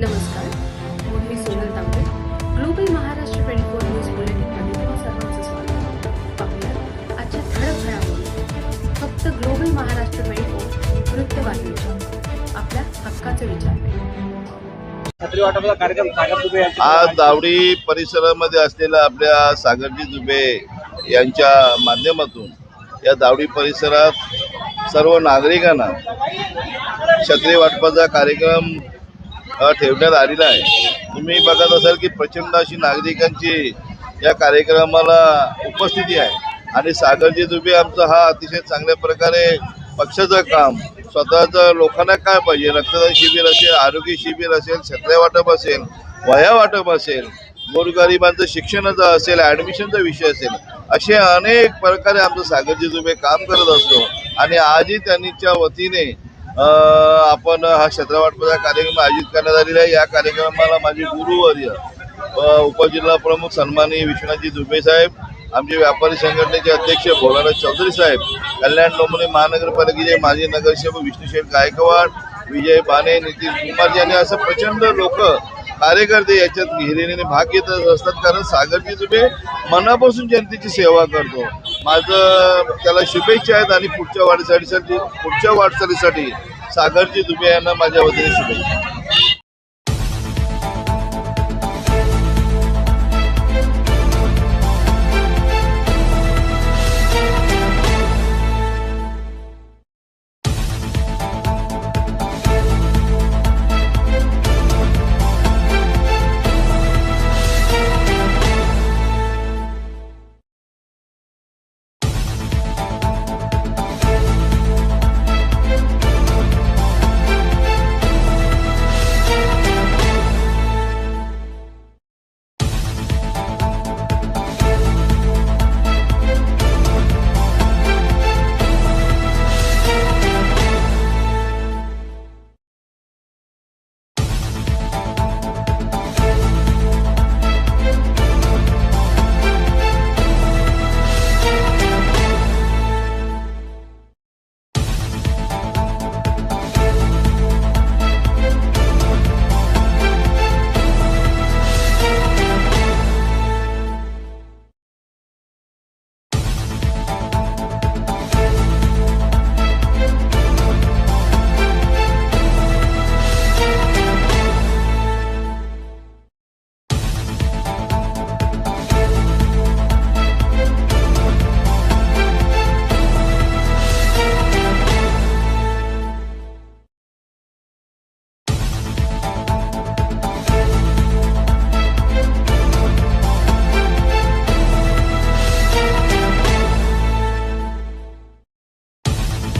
नमस्कार. मी Sonal Tambe. Global Maharashtra twenty four news बुलेटिनमध्ये तुम्हा सर्वांचं स्वागत पाहूया आजच्या ठळक घडामोडी. फक्त ग्लोबल महाराष्ट्र ट्वेंटी फोर वृत्तवाहिनीच्या. आपल्या हक्काचे विचार. छत्री वाटपाचा कार्यक्रम सागर दुबे यांच्या आज दावडी परिसरामध्ये असलेल्या आपल्या सागरजी दुबे यांच्या माध्यमातून या दावडी परिसरात सर्व नागरिकांना छत्री वाटपाचा कार्यक्रम ठेवण्यात आलेला आहे. तुम्ही बघत असाल की प्रचंड अशी नागरिकांची या कार्यक्रमाला उपस्थिती आहे. आणि सागरजी दुबे आमचा हा अतिशय चांगल्या प्रकारे पक्षाचं काम स्वतःचं लोकांना काय पाहिजे? रक्तदान शिबिर असेल आरोग्य शिबिर असेल छत्र्या वाटप असेल वह्या वाटप असेल गोरगरिबांचं शिक्षणाचा असेल ॲडमिशनचा विषय असेल असे अनेक प्रकारे आमचं सागरजी दुबे काम करत असतो. आणि आजही त्यांच्या वतीने आपण हा छत्र्या कार्यक्रम आयोजित करण्यात आलेला आहे. या कार्यक्रमाला माझे गुरुवर्य उपजिल्हा प्रमुख सन्माननीय विश्वनाथजी दुबे साहेब आमचे व्यापारी संघटनेचे अध्यक्ष भोलानाथ चौधरी साहेब कल्याण डोंबरे महानगरपालिकेचे माजी नगरसेवक विष्णुशेठ गायकवाड विजय बाने नितीन कुमारजी आणि असं प्रचंड लोक कार्यकर्ते याच्यात हिरिरीने भाग घेत असतात. कारण सागरजी दुबे मनापासून जनतेची सेवा करतो. माझं त्याला शुभेच्छा आहेत आणि पुढच्या वाटचालीसाठी पुढच्या वाटचालीसाठी सागरजी दुबे यांना माझ्या वतीने शुभेच्छा.